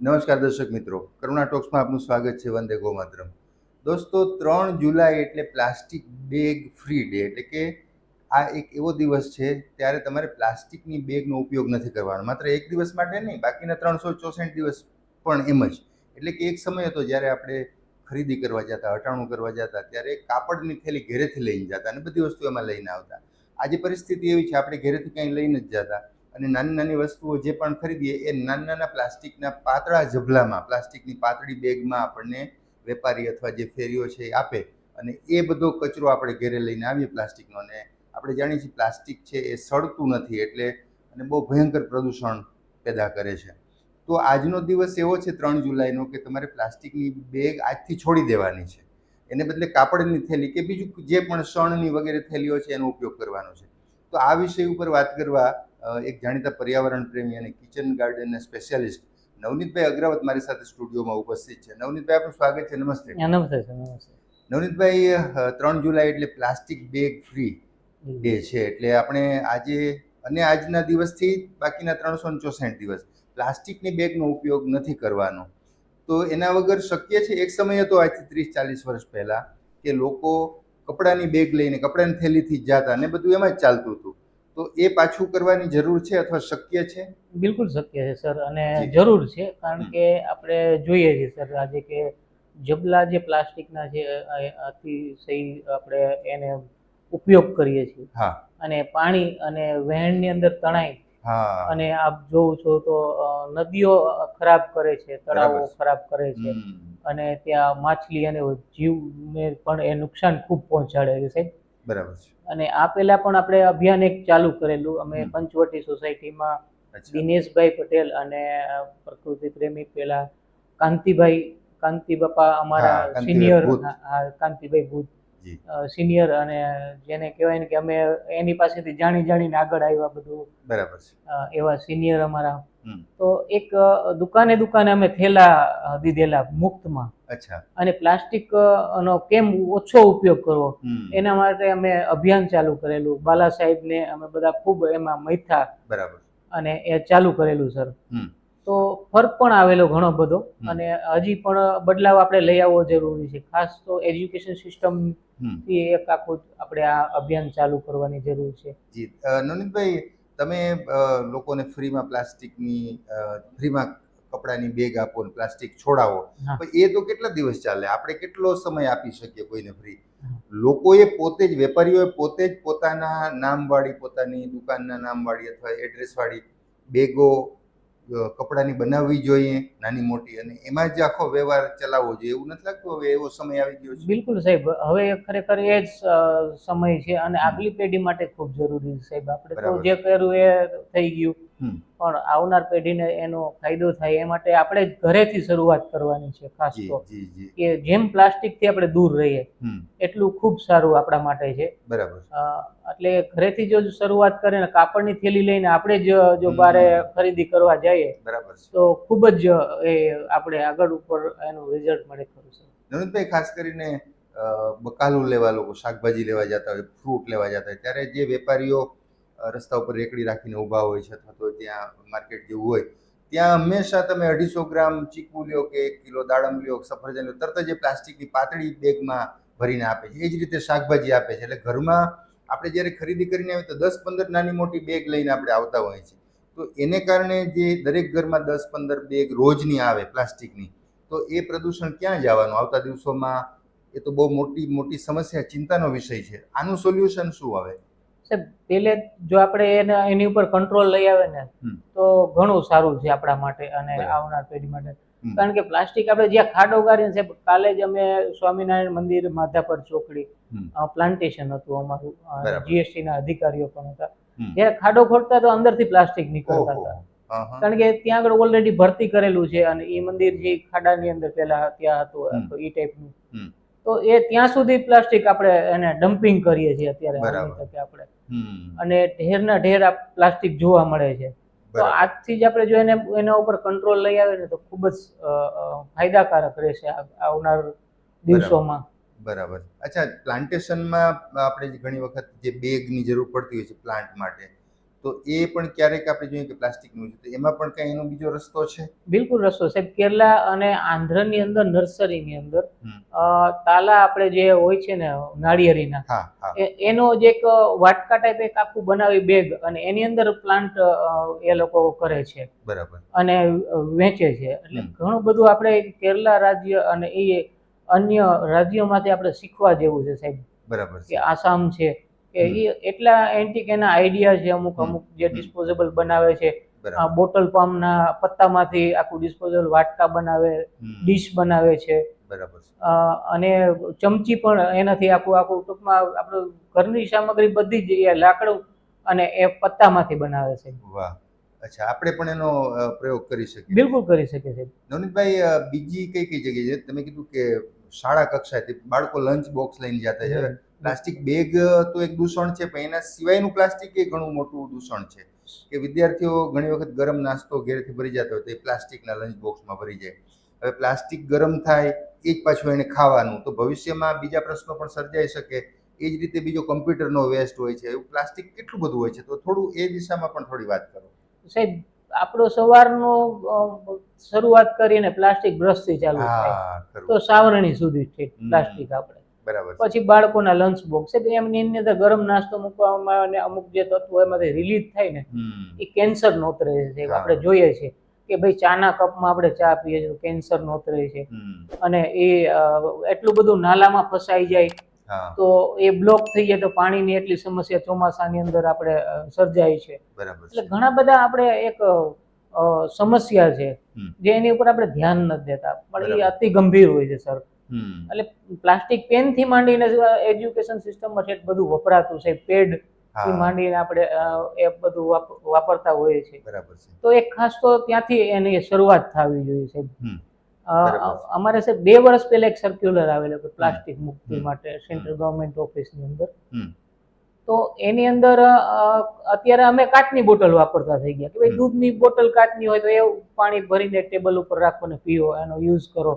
નમસ્કાર દર્શક મિત્રો. કરુણા ટોક્સમાં આપનું સ્વાગત છે વંદે ગોમાતરમ. દોસ્તો, ત્રણ જુલાઈ એટલે પ્લાસ્ટિક બેગ ફ્રી ડે એટલે કે આ એક એવો દિવસ છે ત્યારે તમારે પ્લાસ્ટિકની બેગનો ઉપયોગ નથી કરવાનો. માત્ર એક દિવસ માટે નહીં, બાકીના ત્રણસો ચોસઠ દિવસ પણ એમ જ. એટલે કે એક સમય હતો જ્યારે આપણે ખરીદી કરવા જતા, હટાણું કરવા જતા, ત્યારે કાપડની થેલી ઘરેથી લઈને જતા અને બધી વસ્તુ એમાં લઈને આવતા. આજે પરિસ્થિતિ એવી છે, આપણે ઘરેથી કંઈ લઈને જ જતા. અને નાની નાની વસ્તુઓ જે પણ ખરીદીએ, એ નાના નાના પ્લાસ્ટિકના પાતળા ઝબલામાં પ્લાસ્ટિકની પાતળી બેગમાં આપણને વેપારી અથવા જે ફેરીઓ છે એ આપે અને એ બધો કચરો આપણે ઘરે લઈને આવીએ પ્લાસ્ટિકનો અને આપણે જાણીએ છીએ પ્લાસ્ટિક છે એ સડતું નથી એટલે અને બહુ ભયંકર પ્રદૂષણ પેદા કરે છે. તો આજનો દિવસ એવો છે ત્રણ જુલાઈનો કે તમારે પ્લાસ્ટિકની બેગ આજથી છોડી દેવાની છે. એને બદલે કાપડની થેલી કે બીજું જે પણ શણની વગેરે થેલીઓ છે એનો ઉપયોગ કરવાનો છે. તો આ વિષય ઉપર વાત કરવા એક જાણીતા પર્યાવરણ પ્રેમી અને કિચન ગાર્ડનના સ્પેશિયાલિસ્ટ નવનીતભાઈ અગ્રવત મારી સાથે સ્ટુડિયોમાં ઉપસ્થિત છે. નવનીતભાઈ આપનું સ્વાગત છે. નમસ્તે. નમસ્તે નમસ્તે. નવનીતભાઈ ત્રણ જુલાઈ એટલે પ્લાસ્ટિક બેગ ફ્રી ડે છે. એટલે આપણે આજે અને આજના દિવસથી બાકીના ત્રણસો ચોસઠ દિવસ પ્લાસ્ટિકની બેગનો ઉપયોગ નથી કરવાનો. તો એના વગર શક્ય છે એક સમય હતો આજથી ત્રીસ ચાલીસ વર્ષ પહેલાં કે લોકો કપડાની બેગ લઈને કપડાની થેલીથી જ જતા અને બધું એમાં જ ચાલતું હતું. તો એ પાછું કરવાની જરૂર છે અથવા શક્ય છે? બિલકુલ શક્ય છે સર અને જરૂર છે કારણ કે આપણે જોઈએ છીએ સર આજે કે જબલા જે પ્લાસ્ટિકના છે અ- અતિશય આપણે એને ઉપયોગ કરીએ છીએ હા. અને પાણી અને વહેણની અંદર તણાઈ અને આપ જોઉં છો તો નદીઓ ખરાબ કરે છે તળાવો ખરાબ કરે છે અને ત્યાં માછલી અને જીવને પણ એ નુકસાન ખૂબ પહોંચાડે છે બરાબર છે. અને આ પહેલા પણ આપણે અભિયાન એક ચાલુ કરેલું. અમે પંચવટી સોસાયટીમાં દિનેશભાઈ પટેલ અને પ્રકૃતિ પ્રેમી પેલા કાંતિભાઈ કાંતિ બાપા અમારા સિનિયર. કાંતિભાઈ ભૂત સિનિયર અને જેને કહેવાય ને કે અમે એની પાસેથી જાણી જાણીને આગળ આવ્યા બધું બરાબર છે. એવા સિનિયર અમારા. તો એક દુકાને દુકાને અમે થેલા દીધેલા મુક્તમાં. અને પ્લાસ્ટિક નો કેમ ઓછો ઉપયોગ કરવો? એના માટે અમે અભિયાન ચાલુ કરેલું. બાલા સાહેબને અમે બધા ખૂબ એમાં મૈથા બરાબર. અને એ ચાલુ કરેલું સર. તો ફરક પણ આવેલો ઘણો બધો અને હજી પણ બદલાવ આપણે લઈ આવવો જરૂરી છે. ખાસ તો એજ્યુકેશન સિસ્ટમથી એક આખું આપણે આ અભિયાન ચાલુ કરવાની જરૂર છે. જી. નવનીતભાઈ તમે લોકોને ફ્રીમાં પ્લાસ્ટિકની ફ્રીમાં કપડાની બેગ આપો ને પ્લાસ્ટિક છોડાવો. પણ એ તો કેટલા દિવસ ચાલે? આપણે કેટલો સમય આપી શકીએ કોઈને ફ્રી લોકોએ પોતે જ વેપારીઓએ પોતે જ પોતાના નામવાળી પોતાની દુકાનના નામવાળી અથવા એડ્રેસવાળી બેગો કપડાની બનાવવી જોઈએ નાની મોટી. અને એમાં જ આખો વ્યવહાર ચલાવવો જોઈએ. એવું નથી લાગતું હવે એવો સમય આવી ગયો છે? બિલકુલ સાહેબ. હવે ખરેખર એ જ સમય છે અને આગલી પેઢી માટે ખૂબ જરૂરી છે સાહેબ. આપણે તો જે કર્યું એ થઈ ગયું. પણ આવનાર પેઢીને એનો ફાયદો થાય એ માટે આપણે જ ઘરેથી શરૂઆત કરવાની છે ખાસ તો. કે જેમ પ્લાસ્ટિકથી આપણે દૂર રહીએ એટલું ખૂબ સારું આપણા માટે છે. બરાબર. એટલે ઘરેથી જો શરૂઆત કરે ને કાપડની થેલી લઈને આપણે જ જો. બારે ખરીદી કરવા જઈએ બરાબર તો ખૂબ જ એ આપણે આગળ ઉપર એનું રિઝલ્ટ મળે ખરું છે. નવીનભાઈ ખાસ કરીને બકાલું લેવા લોકો શાકભાજી લેવા જતા હોય ફ્રૂટ લેવા જતા હોય ત્યારે જે વેપારીઓ રસ્તા ઉપર રેકડી રાખીને ઊભા હોય છે અથવા તો ત્યાં માર્કેટ જેવું હોય, ત્યાં હંમેશા તમે અઢીસો ગ્રામ ચીકુ લ્યો કે એક કિલો દાડમ લ્યો સફરજન લ્યો, તરત જ એ પ્લાસ્ટિકની પાતળી બેગમાં ભરીને આપે છે. એ જ રીતે શાકભાજી આપે છે. એટલે ઘરમાં આપણે જ્યારે ખરીદી કરીને આવીએ તો દસ પંદર નાની મોટી બેગ લઈને આપણે આવતા હોઈએ છીએ. તો એને કારણે જે દરેક ઘરમાં દસ પંદર બેગ રોજની આવે પ્લાસ્ટિકની, તો એ પ્રદૂષણ ક્યાં જવાનું? આવતા દિવસોમાં એ તો બહુ મોટી મોટી સમસ્યા, ચિંતાનો વિષય છે. આનું સોલ્યુશન શું આવે? સાહેબ પેલે જો આપણે એને એની ઉપર કંટ્રોલ લઈ આવે ને તો ઘણું સારું છે આપણા માટે અને આવનાર પેઢી માટે. કારણ કે પ્લાસ્ટિક આપણે જ્યાં ખાડો ગાડીને સાહેબ કાલે જ અમે સ્વામિનારાયણ મંદિર માધાપર ચોકડી પ્લાન્ટેશન હતું અમારું જીએસટી ના અધિકારીઓ પણ હતા. જ્યારે ખાડો ખોટતા તો અંદરથી પ્લાસ્ટિક નીકળતા હતા. કારણ કે ત્યાં આગળ ઓલરેડી ભરતી કરેલું છે અને એ મંદિર જે ખાડાની અંદર પેલા ત્યાં હતું એ ટાઈપનું. તો એ ત્યાં સુધી પ્લાસ્ટિક આપણે એને ડમ્પિંગ કરીએ છીએ અત્યારે આપણે. અને ઢેરના ઢેર આ પ્લાસ્ટિક જોવા મળે છે. તો આજથી જ આપણે જો એને એના ઉપર કંટ્રોલ લઈ આવે ને તો ખૂબ જ ફાયદાકારક રહેશે આવનાર દિવસોમાં. બરાબર. અચ્છા પ્લાન્ટેશનમાં આપણે ઘણી વખત જે બેગની જરૂર પડતી હોય છે પ્લાન્ટ માટે તો એ પણ ક્યારેક આપણે જોઈએ કે પ્લાસ્ટિકનું છે. તો એમાં પણ કઈ એનો બીજો રસ્તો છે? બિલકુલ રસ્તો સાહેબ કેરલા અને આંધ્રની અંદર નર્સરીની અંદર તાલા આપણે જે હોય છે ને નાળિયેરીના એનો જે એક વાટકા ટાઈપ એક આખું બનાવી બેગ અને એની અંદર પ્લાન્ટ એ લોકો કરે છે. બરાબર. અને વેચે છે. એટલે ઘણું બધું આપણે કેરલા રાજ્ય અને એ અન્ય રાજ્યોમાંથી આપણે શીખવા જેવું છે સાહેબ. બરાબર કે આસામ છે કે એ એટલા એન્ટિક એના આઈડિયા છે અમુક અમુક જે. ડિસ્પોઝેબલ બનાવે છે. બોટલ પામના પત્તામાંથી આખું ડિસ્પોઝેબલ વાટકા બનાવે ડીશ બનાવે છે. બરાબર અને ચમચી પણ એનાથી આખું આખું ટૂંકમાં આપણું ઘરની સામગ્રી બધી જ લાકડું અને એ પત્તામાંથી બનાવે છે. વાહ. અચ્છા આપણે પણ એનો પ્રયોગ કરી શકીએ. બિલકુલ કરી શકીએ છે નવનીતભાઈ બીજી કઈ કઈ જગ્યાએ છે તમે કીધું કે શાળા કક્ષાએથી બાળકો લંચ બોક્સ લઈને જતા છે પ્લાસ્ટિક બેગ તો એક દૂષણ છે પણ એના સિવાયનું પ્લાસ્ટિક એ ઘણું મોટું દૂષણ છે. કે વિદ્યાર્થીઓ ઘણી વખત ગરમ નાસ્તો ઘેરથી ભરી જતો હોય તો એ પ્લાસ્ટિકના લંચ બોક્સમાં ભરી જાય. હવે પ્લાસ્ટિક ગરમ થાય એ જ પાછું એને ખાવાનું તો ભવિષ્યમાં બીજા પ્રશ્નો પણ સર્જાઈ શકે. એ જ રીતે બીજો કમ્પ્યુટરનો વેસ્ટ હોય છે એવું પ્લાસ્ટિક કેટલું બધું હોય છે તો થોડું એ દિશામાં પણ થોડી વાત કરો. સાહેબ આપણો સવારનો શરૂઆત કરીને પ્લાસ્ટિક બ્રશથી ચાલુ થાય. તો સાવરણી સુધી છે પ્લાસ્ટિક આપણે. બરાબર પછી બાળકોના લંચ બોક્સ છે એમની અંદર ગરમ નાસ્તો મૂકવામાં અને અમુક જે તત્વો એમાંથી રિલીઝ થાય ને એ કેન્સર નોતરે છે. આપણે જોઈએ છે કે ભાઈ ચાના કપમાં આપણે ચા પીએ છીએ કેન્સર નોતરે છે. અને એ એટલું બધું નાલામાં ફસાઈ જાય તો એ બ્લોક થઈ જાય તો પાણીની એટલી સમસ્યા ચોમાસાની અંદર આપણે સર્જાય છે. બરાબર એટલે ઘણા બધા આપણે એક અ, સમસ્યા છે જે એની ઉપર આપણે ધ્યાન નથી દેતા. પણ એ અતિ ગંભીર હોય છે સર. એટલે પ્લાસ્ટિક પેનથી માંડીને એજ્યુકેશન સિસ્ટમમાં છે બધું વપરાતું છે. પેડથી માંડીને આપણે એ બધું વાપરતા હોઈએ છીએ. બરાબર છે. તો એક ખાસ તો ત્યાંથી એની શરૂઆત થવી જોઈએ છે. અમારે સાહેબ બે વર્ષ પહેલા એક સર્ક્યુલર આવેલું પ્લાસ્ટિક મુક્તિ માટે સેન્ટ્રલ ગવર્મેન્ટ ઓફિસની અંદર. તો એની અંદર અત્યારે અમે કાચની બોટલ વાપરતા થઈ ગયા કે ભાઈ દૂધની બોટલ કાચની હોય તો એવું પાણી ભરીને ટેબલ ઉપર રાખો ને પીઓ એનો યુઝ કરો.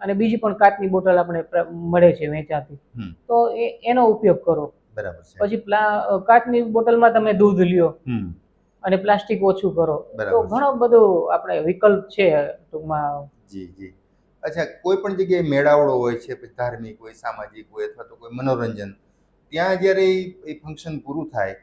અને બીજી પણ કાચની બોટલ આપણે મળે છે વેચાતી. તો એ એનો ઉપયોગ કરો. બરાબર પછી કાચની બોટલમાં તમે દૂધ લ્યો અને પ્લાસ્ટિક ઓછું કરો. તો ઘણો બધો આપણે વિકલ્પ છે ટૂંકમાં. જી જી. અચ્છા કોઈ પણ જગ્યાએ મેળાવડો હોય છે ધાર્મિક હોય સામાજિક હોય અથવા તો કોઈ મનોરંજન ત્યાં જ્યારે એ ફંક્શન પૂરું થાય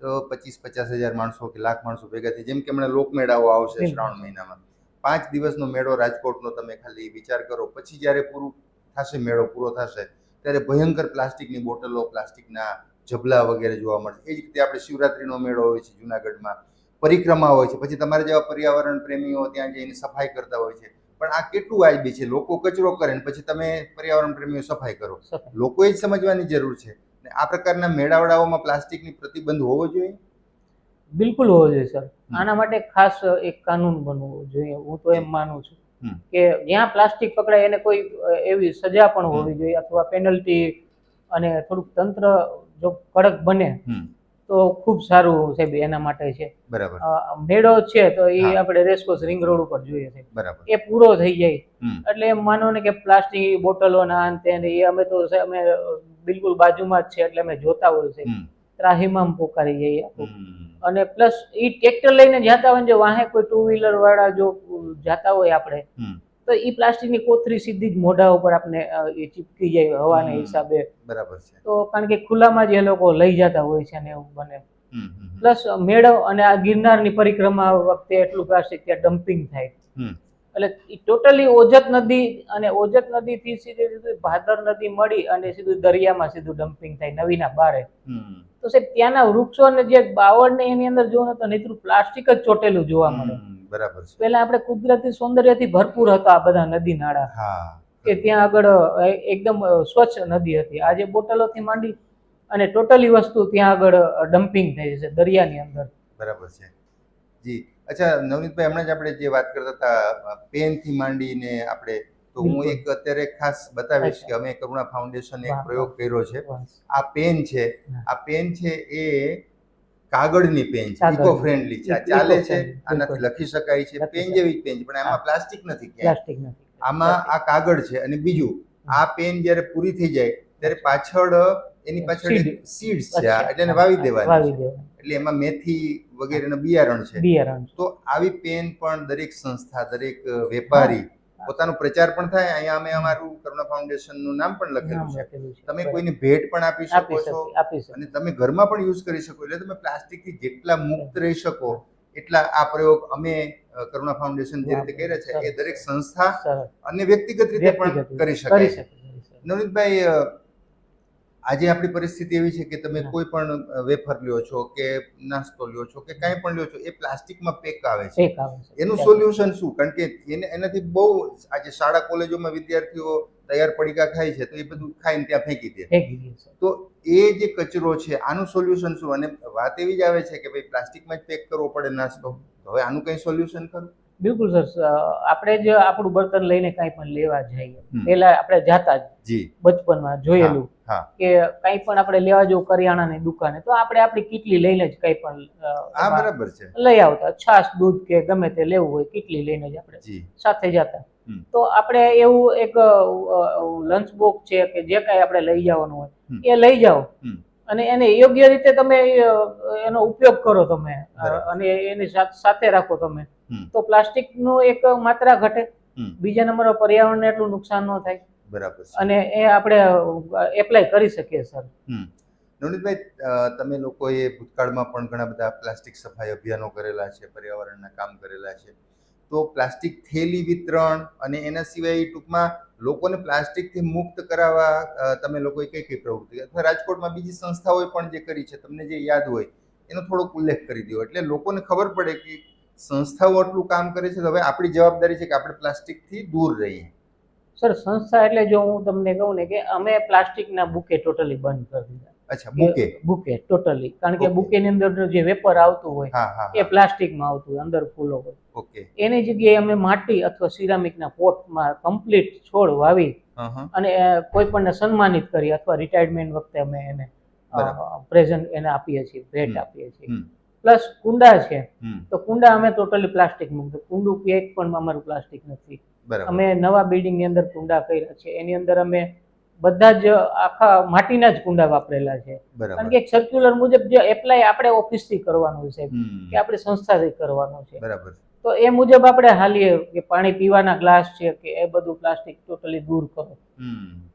તો પચીસ પચાસ હજાર માણસો કે લાખ માણસો ભેગા થઈ જેમ કે હમણાં લોકમેળાઓ આવશે શ્રાવણ મહિનામાં. પાંચ દિવસનો મેળો રાજકોટનો તમે ખાલી વિચાર કરો પછી જ્યારે પૂરું થશે મેળો પૂરો થશે ત્યારે ભયંકર પ્લાસ્ટિકની બોટલો પ્લાસ્ટિકના જબલા વગેરે જોવા મળશે. એ જ રીતે આપણે શિવરાત્રિનો મેળો હોય છે જુનાગઢમાં પરિક્રમા હોય છે પછી તમારા જેવા પર્યાવરણ પ્રેમીઓ ત્યાં જઈને સફાઈ કરતા હોય છે. પણ આ કેટલું વાજબી છે? લોકો કચરો કરે ને પછી તમે પર્યાવરણ પ્રેમીઓ સફાઈ કરો. લોકોએ જ સમજવાની જરૂર છે. આ પ્રકારના મેળાવડાઓમાં પ્લાસ્ટિકની પ્રતિબંધ હોવો જોઈએ? બિલકુલ હોવો જોઈએ સર. આના માટે ખાસ એક કાનૂન બનવો જોઈએ. હું તો એમ માનું છું કે જ્યાં પ્લાસ્ટિક પકડાય એને કોઈ એવી સજા પણ હોવી જોઈએ અથવા પેનલ્ટી અને થોડુંક તંત્ર જો કડક બને તો ખૂબ સારું સાહેબ એના માટે છે. બરાબર. મેળો છે તો એ આપણે રેસકોર્સ રિંગ રોડ ઉપર જોઈએ છે બરાબર. એ પૂરો થઈ જાય. એટલે એમ માનો ને કે પ્લાસ્ટિક બોટલો ના અંતે એ અમે તો અમે બિલકુલ બાજુમાં જ છે એટલે અમે જોતા હોય છે. હમ. ત્રાહીમામ પોકારી જઈએ અને પ્લસ એ ટ્રેક્ટર લઈને જાતા હોય જો વાહે કોઈ ટુ વ્હીલર વાળા જો જતા હોય આપણે તો એ પ્લાસ્ટિકની કોથરી સીધી જ મોઢા ઉપર આપણે એ ચીપકી જાય હવાના. હિસાબે. બરાબર છે. તો કારણ કે ખુલ્લામાં જ એ લોકો લઈ જતા હોય છે ને એવું બને. પ્લસ મેળો અને આ ગિરનારની પરિક્રમા વખતે એટલું પ્લાસ્ટિક ત્યાં ડમ્પિંગ થાય. એટલે ટોટલી ઓજત નદી અને ઓજત નદીથી સીધી સીધું ભાદર નદી મળી અને સીધું દરિયામાં સીધું ડમ્પિંગ થાય નવીના બારે. તો સાહેબ ત્યાંના વૃક્ષો અને જે બાવળ ને એની અંદર જોવો તો નહીતરું પ્લાસ્ટિક જ ચોટેલું જોવા મળે. બરાબર પેલા આપણે કુદરતી સૌંદર્યથી ભરપૂર હતા આ બધા નદી નાળા. કે ત્યાં આગળ એકદમ સ્વચ્છ નદી હતી. આજે બોટલોથી માંડી અને ટોટલી વસ્તુ ત્યાં આગળ ડમ્પિંગ થઈ છે દરિયાની અંદર. બરાબર છે. જી. અચ્છા નવનીતભાઈ હમણાં જ આપણે જે વાત કરતા હતા પેનથી માંડીને આપણે તો હું એક અત્યારે ખાસ બતાવીશ કે અમે કરુણા ફાઉન્ડેશન એક પ્રયોગ કર્યો છે. આ પેન છે આ પેન છે એ કાગળની પેન છે ઇકો ફ્રેન્ડલી છે. ચાલે છે આનાથી લખી શકાય છે. પેન જેવી જ પેન છે પણ આમાં પ્લાસ્ટિક નથી પ્લાસ્ટિક નથી આમાં આ કાગળ છે અને બીજું આ પેન જ્યારે પૂરી થઈ જાય ત્યારે પાછળ એની પાછળ. સીડ્સ છે એટલે એને વાવી દેવાની. એટલે એમાં મેથી વગેરેનું બિયારણ છે. બિયારણ તો આવી પેન પણ દરેક સંસ્થા દરેક વેપારી પોતાનો પ્રચાર પણ થાય. અહીંયા અમે અમારું કરુણા ફાઉન્ડેશનનું નામ પણ લખેલું છે. તમે. કોઈને ભેટ પણ આપી શકો છો અને તમે ઘરમાં પણ યુઝ કરી શકો. એટલે તમે પ્લાસ્ટિકથી જેટલા મુક્ત રહી શકો એટલા આ પ્રયોગ અમે કરુણા ફાઉન્ડેશન જે રીતે કર્યા છે એ દરેક સંસ્થા અને વ્યક્તિગત રીતે પણ કરી શકે. નવનીતભાઈ આજે આપણી પરિસ્થિતિ એવી છે કે તમે કોઈ પણ વેફર લ્યો છો કે નાસ્તો લ્યો છો કે કાંઈ પણ લ્યો છો એ પ્લાસ્ટિકમાં પેક આવે છે. એનું સોલ્યુશન શું? કારણ કે એને એનાથી બહુ આજે શાળા કોલેજોમાં વિદ્યાર્થીઓ તૈયાર પડીકા ખાય છે તો એ બધું ખાઈને ત્યાં ફેંકી દે. તો એ જે કચરો છે આનું સોલ્યુશન શું? અને વાત એવી જ આવે છે કે ભાઈ પ્લાસ્ટિકમાં જ પેક કરવો પડે નાસ્તો. હવે આનું કંઈ સોલ્યુશન ખરું? બિલકુલ સર આપણે જ આપણું બર્તન લઈને કાંઈ પણ લેવા જઈએ પેલા આપણે જાતા જ બચપનમાં જોયેલું કે કાંઈ પણ આપણે લેવા જવું કરિયાણાની દુકાને તો આપણે આપણી કીટલી લઈને જ કાંઈ પણ બરાબર છે. લઈ આવતા. છાશ દૂધ કે ગમે તે લેવું હોય કીટલી લઈને જ આપણે સાથે જતા. તો આપણે એવું એક લંચ બોક્સ છે કે જે કાંઈ આપણે લઈ જવાનું હોય એ લઈ જાઓ. અને એને યોગ્ય રીતે તમે એનો ઉપયોગ કરો તમે અને એની સાથે રાખો તમે. તો તો પ્લાસ્ટિકનું એક માત્રા ઘટે. બીજા નંબર પર્યાવરણને એટલું નુકસાન ન થાય. બરાબર અને એ આપણે એપ્લાય કરી શકીએ સર નવનીતભાઈ તમે લોકોએ ભૂતકાળમાં પણ ઘણા બધા પ્લાસ્ટિક સફાઈ અભિયાનો કરેલા છે પર્યાવરણના કામ કરેલા છે. તો પ્લાસ્ટિક થેલી વિતરણ અને એના સિવાય ટૂંકમાં લોકોને પ્લાસ્ટિકથી મુક્ત કરાવવા તમે લોકોએ કઈ કઈ પ્રવૃત્તિ અથવા રાજકોટમાં બીજી સંસ્થાઓએ પણ જે કરી છે, તમને જે યાદ હોય, એનો થોડોક ઉલ્લેખ કરી દો. એટલે લોકોને ખબર પડે કે સંસ્થાઓ આટલું કામ કરે છે, તો હવે આપણી જવાબદારી છે કે આપણે પ્લાસ્ટિકથી દૂર રહીએ. સર, સંસ્થા એટલે જો હું તમને કહું ને કે અમે પ્લાસ્ટિકના બુકે ટોટલી બંધ કરી દીધા. અચ્છા બુકે? Bouquet totally. કારણ કે બુકે બુકેની અંદર જે વેપર આવતું હોય એ પ્લાસ્ટિકમાં આવતું હોય અંદર ફૂલો હોય. ઓકે. એની જગ્યાએ અમે માટી અથવા સિરામિકના પોટમાં કમ્પ્લીટ છોડ વાવી અને કોઈ પણને સન્માનિત કરી અથવા રિટાયરમેન્ટ વખતે અમે એને. પ્રેઝન્ટ એને આપીએ છીએ ભેટ આપીએ છીએ. પ્લસ કુંડા છે તો કુંડા અમે ટોટલી પ્લાસ્ટિક મૂકતું કુંડું એક પણ અમારું પ્લાસ્ટિક નથી. અમે નવા બિલ્ડિંગની અંદર કુંડા કર્યા છે. એની અંદર અમે બધા જ આખા માટીના જ કુંડા વાપરેલા છે. કારણ કે એક સર્ક્યુલર મુજબ જે એપ્લાય આપણે ઓફિસથી કરવાનું છે કે આપણે સંસ્થાથી કરવાનું છે. બરાબર. તો એ મુજબ આપણે હાલીએ કે પાણી પીવાના ગ્લાસ છે કે એ બધું પ્લાસ્ટિક ટોટલી દૂર કરો.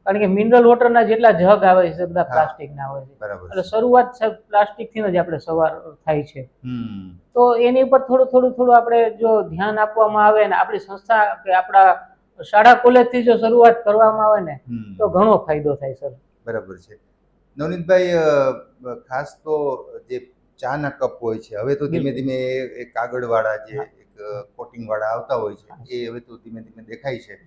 કારણ કે મિનરલ વોટરના જેટલા જગ આવે છે બધા પ્લાસ્ટિક પ્લાસ્ટિકના આવે છે. એટલે શરૂઆત પ્લાસ્ટિક પ્લાસ્ટિકથી જ આપણે સવાર થાય છે. તો એની ઉપર થોડું થોડું થોડું આપણે જો ધ્યાન આપવામાં આવે ને આપણી સંસ્થા કે આપણા શાળા કોલેજથી જો શરૂઆત કરવામાં આવે ને તો ઘણો ફાયદો થાય સર. બરાબર છે. નવનીતભાઈ ખાસ તો જે ચાના કપ હોય છે હવે તો ધીમે ધીમે એ- કાગળ કાગળવાળા જે એક કોટિંગ વાળા આવતા હોય છે એ હવે તો ધીમે ધીમે દેખાય છે.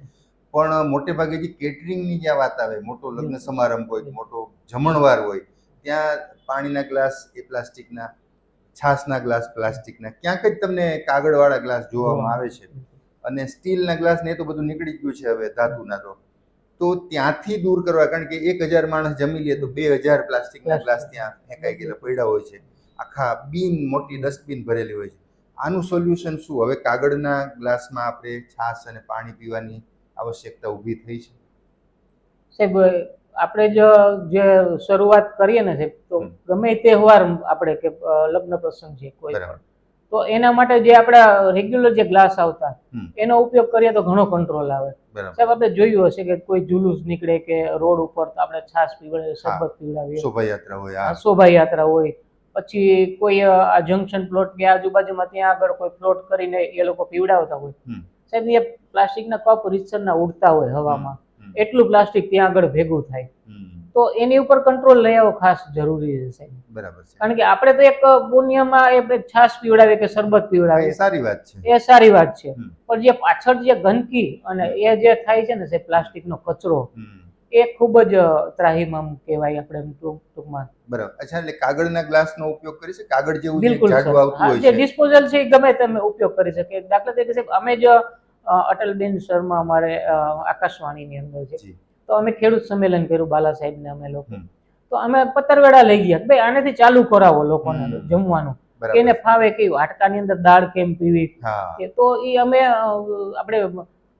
પણ મોટે ભાગે જે કેટરિંગની જે વાત આવે મોટો લગ્ન સમારંભ હોય. મોટો જમણવાર હોય ત્યાં પાણીના ગ્લાસ એ પ્લાસ્ટિકના છાશના ગ્લાસ પ્લાસ્ટિકના ક્યાંક જ તમને કાગળવાળા ગ્લાસ જોવામાં આવે છે. અને સ્ટીલના ગ્લાસ ને એ તો બધું નીકળી ગયું છે હવે ધાતુના તો. તો ત્યાંથી દૂર કરવા કારણ કે એક હજાર માણસ જમી લે તો બે હજાર પ્લાસ્ટિકના ગ્લાસ ત્યાં ફેંકાઈ ગયેલા પડ્યા હોય છે. આખા બિન મોટી ડસ્ટબિન ભરેલી હોય છે. આનું સોલ્યુશન શું? હવે કાગળના ગ્લાસમાં આપણે છાશ અને પાણી પીવાની આવશ્યકતા ઊભી થઈ છે. સાહેબ આપણે જો જે શરૂઆત કરીએ ને સાહેબ તો ગમે તહેવાર આપણે કે લગ્ન પ્રસંગ છે કોઈ તો એના માટે જે આપણા રેગ્યુલર જે ગ્લાસ આવતા એનો ઉપયોગ કરીએ તો ઘણો કંટ્રોલ આવે. સાહેબ આપણે જોયું હશે કે કોઈ જુલુસ નીકળે કે રોડ ઉપર તો આપણે છાસ પીવડે શરબત પીવડાવીએ. શોભાયાત્રા હોય શોભાયાત્રા હોય. પછી કોઈ આ જંકશન પ્લોટ કે આજુબાજુમાં ત્યાં આગળ કોઈ પ્લોટ કરીને એ લોકો પીવડાવતા હોય. સાહેબ એ પ્લાસ્ટિકના કપ રીતસરના ઉડતા હોય હવામાં. એટલું પ્લાસ્ટિક ત્યાં આગળ ભેગું થાય. તો એની ઉપર કંટ્રોલ લઈ આવો ખાસ જરૂરી છે સાહેબ. બરાબર છે. કારણ કે આપણે તો એક પુણ્યમાં એ છાશ કે શરબત હા, પીવડાવીએ સારી વાત છે. એ સારી વાત છે. પણ જે પાછળ જે ગંદકી અને એ જે થાય છે ને સાહેબ પ્લાસ્ટિકનો કચરો એ ખૂબ જ ત્રાહીમામ કહેવાય આપણે ટૂંક- ટૂંકમાં. બરાબર. અચ્છા એટલે કાગળના ગ્લાસનો ઉપયોગ કરી છે કાગળ જેવું બિલકુલ જે ડિસ્પોઝલ છે એ ગમે તમે ઉપયોગ કરી શકે. દાખલા તરીકે સાહેબ અમે જ અટલબેન શર્મા અમારે આકાશવાણીની અંદર છે. તો અમે ખેડૂત સંમેલન કર્યું બાલા સાહેબને અમે લોકો. તો અમે પતરવેડા લઈ ગયા ભાઈ આનેથી ચાલુ કરાવો લોકોને જમવાનું. એને ફાવે કે વાટકાની અંદર દાળ કેમ પીવી? તો એ અમે આપણે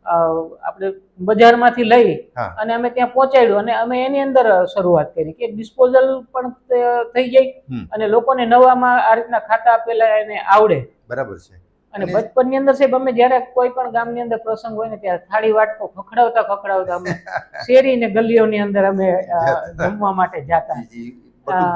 આપણે બજારમાંથી લઈ અને અમે ત્યાં પહોંચાડ્યું અને અમે એની અંદર શરૂઆત કરી કે ડિસ્પોઝલ પણ થઈ જાય અને લોકોને નવામાં આ રીતના ખાતા આપેલા એને આવડે. બરાબર છે. અને બચપનની અંદર સાહેબ અમે જયારે કોઈ પણ ગામની અંદર પ્રસંગ હોય ને ત્યારે થાળી વાટકો ખખડાવતા ખખડાવતા અમે શેરી ને ગલીઓની અંદર અમે જમવા માટે જાતા.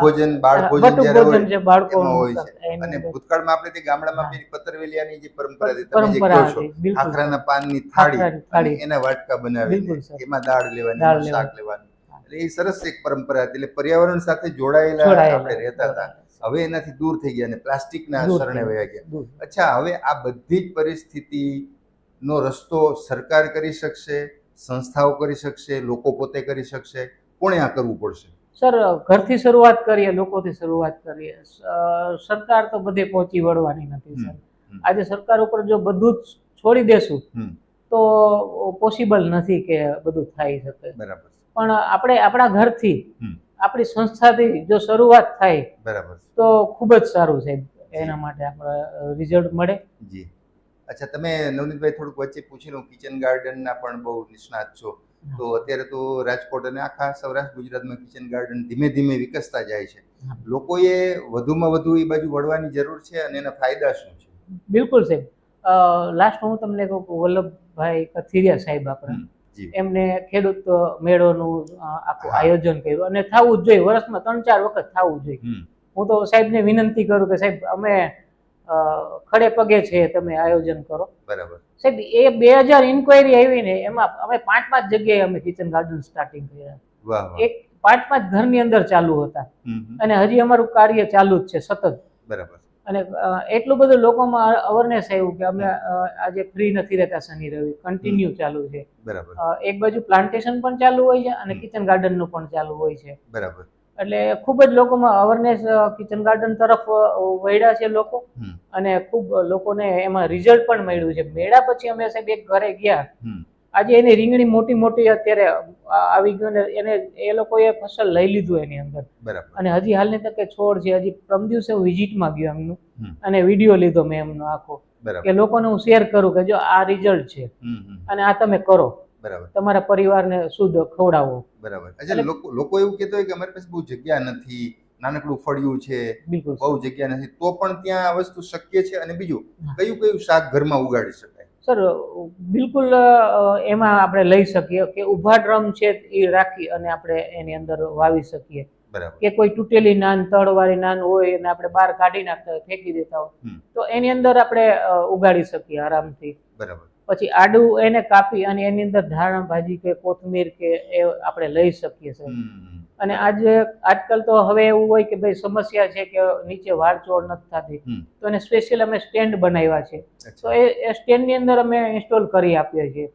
ભોજન બાળ ભોજન જે બાળકો હોય છે. અને ભૂતકાળમાં આપણે તે ગામડામાં. પેલી પતરવેલિયાની જે પરંપરા હતી તમે જે કહો છો હતી પાનની થાળી. એના વાટકા બનાવી એમાં દાળ લેવાની શાક લેવાનું એટલે એ સરસ એક પરંપરા હતી એટલે પર્યાવરણ સાથે જોડાયેલા. આપણે રહેતા હતા હવે એનાથી દૂર થઈ ગયા અને પ્લાસ્ટિકના શરણે વયા ગયા. અચ્છા હવે આ બધી જ પરિસ્થિતિનો રસ્તો સરકાર કરી શકશે સંસ્થાઓ કરી શકશે લોકો પોતે કરી શકશે. કોણે આ કરવું પડશે? સર ઘરથી શરૂઆત કરીએ લોકોથી શરૂઆત કરીએ. સરકાર તો બધે પહોંચી વળવાની નથી સર. આજે સરકાર ઉપર જો બધું જ છોડી દેશું તો પોસિબલ નથી કે બધું થઈ શકે. બરાબર. પણ આપણે આપણા ઘરથી. આપણી સંસ્થાથી જો શરૂઆત થાય બરાબર તો ખૂબ જ સારું છે એના માટે આપણે રિઝલ્ટ મળે. જી. અચ્છા તમે નવનીતભાઈ થોડુંક વચ્ચે પૂછી લઉં કિચન ગાર્ડનના પણ બહુ નિષ્ણાત છો. તો અત્યારે તો રાજકોટ અને આખા સૌરાષ્ટ્ર ગુજરાતમાં કિચન ગાર્ડન ધીમે ધીમે વિકસતા જાય છે. લોકોએ વધુમાં વધુ એ બાજુ વળવાની જરૂર છે અને એના ફાયદા શું છે? બિલકુલ સાહેબ. લાસ્ટ હું તમને કહું કે વલ્લભભાઈ કથિરિયા સાહેબ આપણે. એમને ખેડૂત મેળોનું આખું આયોજન કર્યું. અને થવું જ જોઈએ. વર્ષમાં ત્રણ ચાર વખત થવું જોઈએ. હું તો સાહેબને વિનંતી કરું કે સાહેબ અમે ખડે પગે છે તમે આયોજન કરો. બરાબર. સાહેબ એ બે હજાર ઇન્કવાયરી આવી ને એમાં અમે પાંચ પાંચ જગ્યાએ અમે કિચન ગાર્ડન સ્ટાર્ટિંગ કર્યા. એક પાંચ પાંચ ઘરની અંદર ચાલુ હતા. અને હજી અમારું કાર્ય ચાલુ જ છે સતત. બરાબર. અને એટલું બધું લોકોમાં અવેરનેસ આવ્યું કે અમે આજે ફ્રી નથી રહેતા શનિ રવિ. કન્ટિન્યુ ચાલુ છે. બરાબર. એક બાજુ પ્લાન્ટેશન પણ ચાલુ હોય છે અને. કિચન ગાર્ડનનું પણ ચાલુ હોય છે. બરાબર. એટલે ખૂબ જ લોકોમાં અવેરનેસ કિચન ગાર્ડન તરફ વળ્યા છે લોકો. અને ખૂબ લોકોને એમાં રિઝલ્ટ પણ મળ્યું છે. મેળા પછી અમે સાહેબ એક ઘરે ગયા. આજે એની રીંગણી મોટી મોટી અત્યારે આવી ગયું ને એને એ લોકોએ ફસલ લઈ લીધું એની અંદર. બરાબર. અને હજી હાલની તકે છોડ છે હજી પ્રમ દિવસે હું વિઝિટમાં ગયો એમનું. અને વીડિયો લીધો મેં એમનો આખો. કે લોકોને હું શેર કરું કે જો આ રિઝલ્ટ છે. અને આ તમે કરો. બરાબર. તમારા પરિવારને શુદ્ધ ખવડાવો. બરાબર. એટલે- લોકો લોકો એવું કહેતો હોય કે અમારી પાસે બહુ જગ્યા નથી નાનકડું ફળિયું છે બિલકુલ. બહુ જગ્યા નથી. તો પણ ત્યાં આ વસ્તુ શક્ય છે? અને બીજું કયું કયું શાક ઘરમાં ઉગાડી શકાય? સર બિલકુલ એમાં આપણે લઈ શકીએ કે ઊભા ડ્રમ છે એ રાખી અને આપણે એની અંદર વાવી શકીએ. કે કોઈ તૂટેલી નાન તળવાળી નાન હોય અને આપણે બહાર કાઢી નાખતા હોય ફેંકી દેતા હોય તો એની અંદર આપણે ઉગાડી શકીએ આરામથી. બરાબર. પછી આડું એને કાપી અને એની અંદર ધાણા ભાજી કે કોથમીર કે એ આપણે લઈ શકીએ સર. અને આજે આજકાલ તો હવે એવું હોય કે ભાઈ સમસ્યા છે કે નીચે વાળચોળ નથી થતી. તો એને સ્પેશિયલ અમે સ્ટેન્ડ બનાવ્યા છે. તો એ સ્ટેન્ડ સ્ટેન્ડની અંદર અમે ઇન્સ્ટોલ કરી આપીએ છીએ.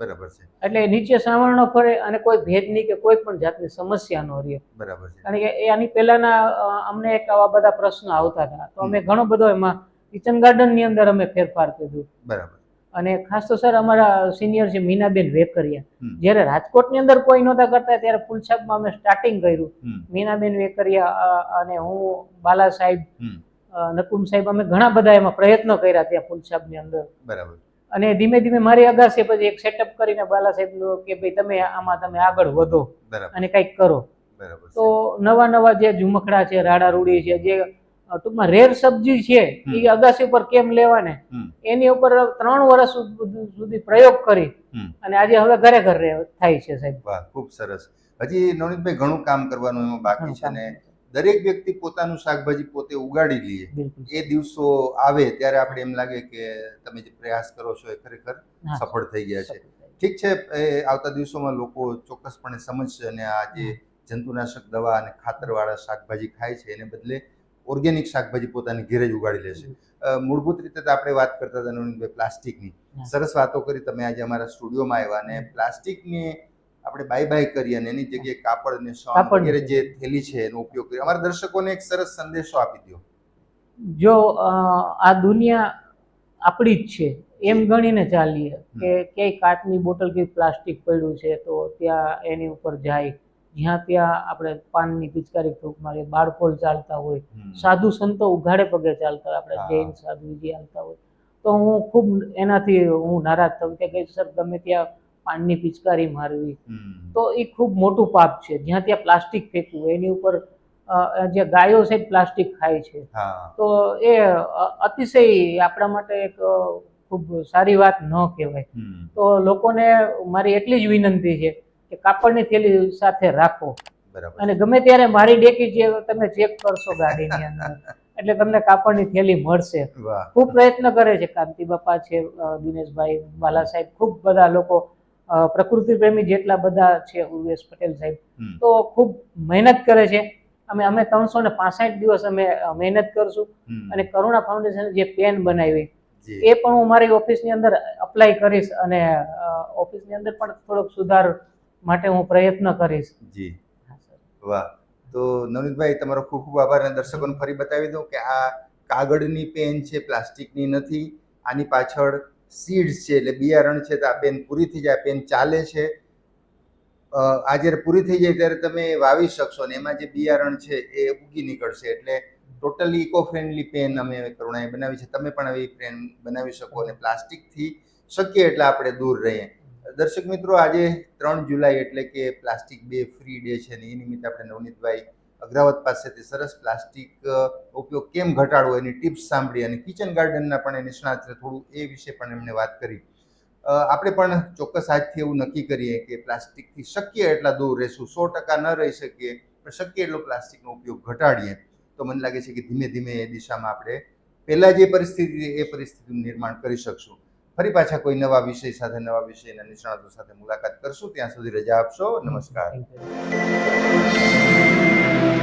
બરાબર છે. એટલે નીચે સાવરણો ન ફરે અને કોઈ ભેદની કે કોઈ પણ જાતની સમસ્યા ન રહે. બરાબર છે. કારણ કે એ આની પહેલાના અમને એક આવા બધા પ્રશ્નો આવતા હતા. તો અમે ઘણો બધો એમાં કિચન ગાર્ડનની અંદર અમે ફેરફાર કર્યું. બરાબર. અને ખાસ તો સર અમારા સિનિયર છે મીનાબેન વેકરિયા. જ્યારે રાજકોટની અંદર કોઈ નહોતા કરતા ત્યારે ફૂલછાપમાં અમે સ્ટાર્ટિંગ કર્યું. મીનાબેન વેકરિયા અને હું બાલા સાહેબ નકુમ સાહેબ અમે ઘણા બધા એમાં પ્રયત્નો કર્યા ત્યાં ફૂલછાપની અંદર. બરાબર. અને ધીમે ધીમે મારી અગાસે પછી એક સેટઅપ કરીને બાલા સાહેબ કે ભાઈ તમે આમાં તમે આગળ વધો અને કંઈક કરો. તો નવા નવા જે ઝુમખડા છે રાડા રૂડી છે જે ટૂંકમાં રેર સબ્જી છે એ અગાસી ઉપર કેમ લેવાને? એની ઉપર ત્રણ વર્ષ સુધી પ્રયોગ કરી અને આજે હવે ઘરે ઘરે થાય છે સાહેબ. વાહ ખૂબ સરસ. હજી નવનીતભાઈ ઘણું કામ કરવાનું એમાં બાકી છે ને દરેક વ્યક્તિ પોતાનું શાકભાજી પોતે ઉગાડી લઈએ એ દિવસો આવે ત્યારે આપણે એમ લાગે કે તમે જે પ્રયાસ કરો છો એ ખરેખર સફળ થઈ ગયા છે. ઠીક છે એ આવતા દિવસોમાં લોકો ચોક્કસપણે સમજશે અને આ જે જંતુનાશક દવા અને ખાતરવાળા શાકભાજી ખાય છે એને બદલે ઓર્ગેનિક શાકભાજી પોતાની ઘેરે જ ઉગાડી લેશે મૂળભૂત રીતે તો આપણે વાત કરતા હતા નવીનભાઈ પ્લાસ્ટિકની. સરસ વાતો કરી તમે આજે અમારા સ્ટુડિયોમાં આવ્યા અને પ્લાસ્ટિકની આપણે બાય બાય કરી અને એની જગ્યાએ કાપડ અને શણ વગેરે જે થેલી છે એનો ઉપયોગ કરી. અમારા દર્શકોને એક સરસ સંદેશો આપી દો જો આ દુનિયા આપણી જ છે. એમ ગણીને ચાલીએ. કે ક્યાંય કાચની બોટલ કે પ્લાસ્ટિક પડ્યું છે તો ત્યાં એની ઉપર જાય. જ્યાં ત્યાં આપણે પાનની પિચકારી ફૂંક મારીએ બાળકોલ ચાલતા હોય સાધુ સંતો ઉઘાડે પગે ચાલતા હોય આપણે જૈન સાધુ જે હાલતા હોય. તો હું ખૂબ એનાથી હું નારાજ થઉં કે સર ગમે ત્યાં પાનની પિચકારી મારવી. તો એ ખૂબ મોટું પાપ છે. જ્યાં ત્યાં પ્લાસ્ટિક ફેંકવું એની ઉપર જે ગાયો છે પ્લાસ્ટિક ખાય છે. તો એ અતિશય આપણા માટે એક ખૂબ સારી વાત ન કહેવાય. તો લોકોને મારી એટલી જ વિનંતી છે કે કાપડની થેલી સાથે રાખો. અને ગમે ત્યારે મારી ડેકી જે તમે ચેક કરશો ગાડીની અંદર એટલે તમને કાપડની થેલી મળશે. ખૂબ પ્રયત્ન કરે છે કાંતિ બાપા છે દિનેશભાઈ બાલા સાહેબ ખૂબ બધા લોકો પ્રકૃતિ પ્રેમી જેટલા બધા છે ઉર્વેશ પટેલ સાહેબ તો ખૂબ મહેનત કરે છે. અમે અમે ત્રણસો ને પાસઠ દિવસ અમે મહેનત કરશું. અને કરુણા ફાઉન્ડેશન જે પેન બનાવી એ પણ હું મારી ઓફિસની અંદર અપ્લાય કરીશ અને ઓફિસની અંદર પણ થોડોક સુધાર માટે હું પ્રયત્ન કરીશ. જી. વાહ. તો નવનીતભાઈ તમારો ખૂબ ખૂબ આભાર અને દર્શકોને ફરી બતાવી દઉં કે આ કાગળની પેન છે પ્લાસ્ટિકની નથી આની પાછળ સીડ્સ છે એટલે બિયારણ છે તો આ પેન પૂરી થઈ જાય પેન ચાલે છે. આ જ્યારે પૂરી થઈ જાય ત્યારે તમે વાવી શકશો ને એમાં જે બિયારણ છે એ ઉગી નીકળશે. એટલે ટોટલી ઇકો ફ્રેન્ડલી પેન અમે કરુણાએ બનાવી છે. તમે પણ આવી પેન બનાવી શકો અને પ્લાસ્ટિકથી શક્ય એટલે આપણે દૂર રહીએ. દર્શક મિત્રો, આજે ત્રણ જુલાઈ એટલે કે પ્લાસ્ટિક બે ફ્રી ડે છે ને એ નિમિત્તે આપણે નવનીતભાઈ અગ્રાવત પાસેથી સરસ પ્લાસ્ટિક ઉપયોગ કેમ ઘટાડવો એની ટિપ્સ સાંભળી અને કિચન ગાર્ડનના પણ એ નિષ્ણાત થોડું એ વિશે પણ એમણે વાત કરી. આપણે પણ ચોક્કસ આજથી એવું નક્કી કરીએ કે પ્લાસ્ટિકથી શક્ય એટલા દૂર રહેશું, સો ટકા ન રહી શકીએ, પણ શક્ય એટલો પ્લાસ્ટિકનો ઉપયોગ ઘટાડીએ. તો મને લાગે છે કે ધીમે ધીમે એ દિશામાં આપણે પહેલાં જે પરિસ્થિતિ એ પરિસ્થિતિનું નિર્માણ કરી શકશું. ફરી પાછા કોઈ નવા વિષય સાથે, નવા વિષયના નિષ્ણાતો સાથે મુલાકાત કરશું. ત્યાં સુધી રજા આપશો. નમસ્કાર.